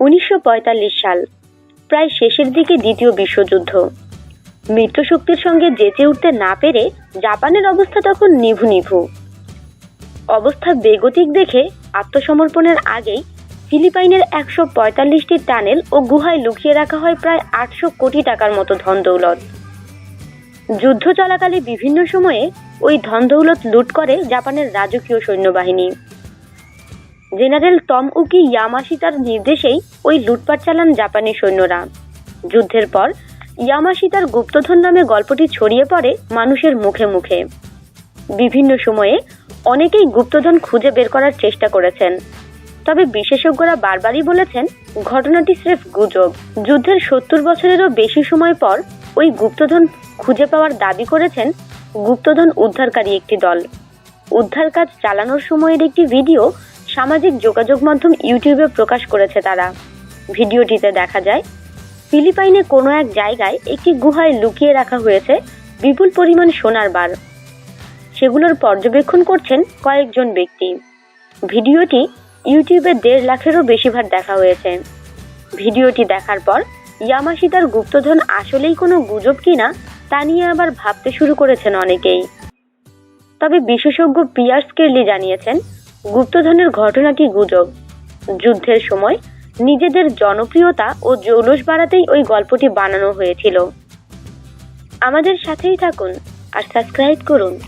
উনিশশো পঁয়তাল্লিশ সাল, প্রায় শেষের দিকে দ্বিতীয় বিশ্বযুদ্ধ। মিত্রশক্তির সঙ্গে জেঁচে উঠতে না পেরে জাপানের অবস্থা তখন নিভু নিভু। অবস্থা বেগতিক দেখে আত্মসমর্পণের আগেই ফিলিপাইনের একশো পঁয়তাল্লিশটি টানেল ও গুহায় লুকিয়ে রাখা হয় প্রায় আটশো কোটি টাকার মতো ধন দৌলত যুদ্ধ চলাকালে বিভিন্ন সময়ে ওই ধন দৌলত লুট করে জাপানের রাজকীয় সৈন্যবাহিনী। জেনারেল টম উকি ইয়ামাশিতার নির্দেশেই ওই লুটপাট চালান জাপানি সৈন্যরা। যুদ্ধের পর ইয়ামাশিতার গুপ্তধন নামে গল্পটি ছড়িয়ে পড়ে মানুষের মুখে মুখে। বিভিন্ন সময়ে অনেকেই গুপ্তধন খুঁজে বের করার চেষ্টা করেছেন। তবে বিশেষজ্ঞরা বারবারই বলেছেন, ঘটনাটি স্রেফ গুজব। যুদ্ধের সত্তর বছরেরও বেশি সময় পর ওই গুপ্তধন খুঁজে পাওয়ার দাবি করেছেন গুপ্তধন উদ্ধারকারী একটি দল। উদ্ধার কাজ চালানোর সময়ের একটি ভিডিও সামাজিক যোগাযোগ মাধ্যম ইউটিউবে প্রকাশ করেছে তারা। ভিডিওটিতে দেখা যায়, ফিলিপাইনে কোনো এক জায়গায় একটি গুহায় লুকিয়ে রাখা হয়েছে বিপুল পরিমাণ সোনার বার। সেগুলোর পর্যবেক্ষণ করছেন কয়েকজন ব্যক্তি। ভিডিওটি ইউটিউবে দেড় লাখেরও বেশিবার দেখা হয়েছে। ভিডিওটি দেখার পর ইয়ামাশিতার গুপ্তধন আসলেই কোনো গুজব কিনা তা নিয়ে আবার ভাবতে শুরু করেছেন অনেকেই। তবে বিশেষজ্ঞ পিয়ার্স কেরলি জানিয়েছেন গুপ্তধনের ঘটনাটি গুজব? যুদ্ধের সময় নিজেদের জনপ্রিয়তা ও জৌলস বাড়াতেই ওই গল্পটি বানানো হয়েছিল। আমাদের সাথেই থাকুন আর সাবস্ক্রাইব করুন।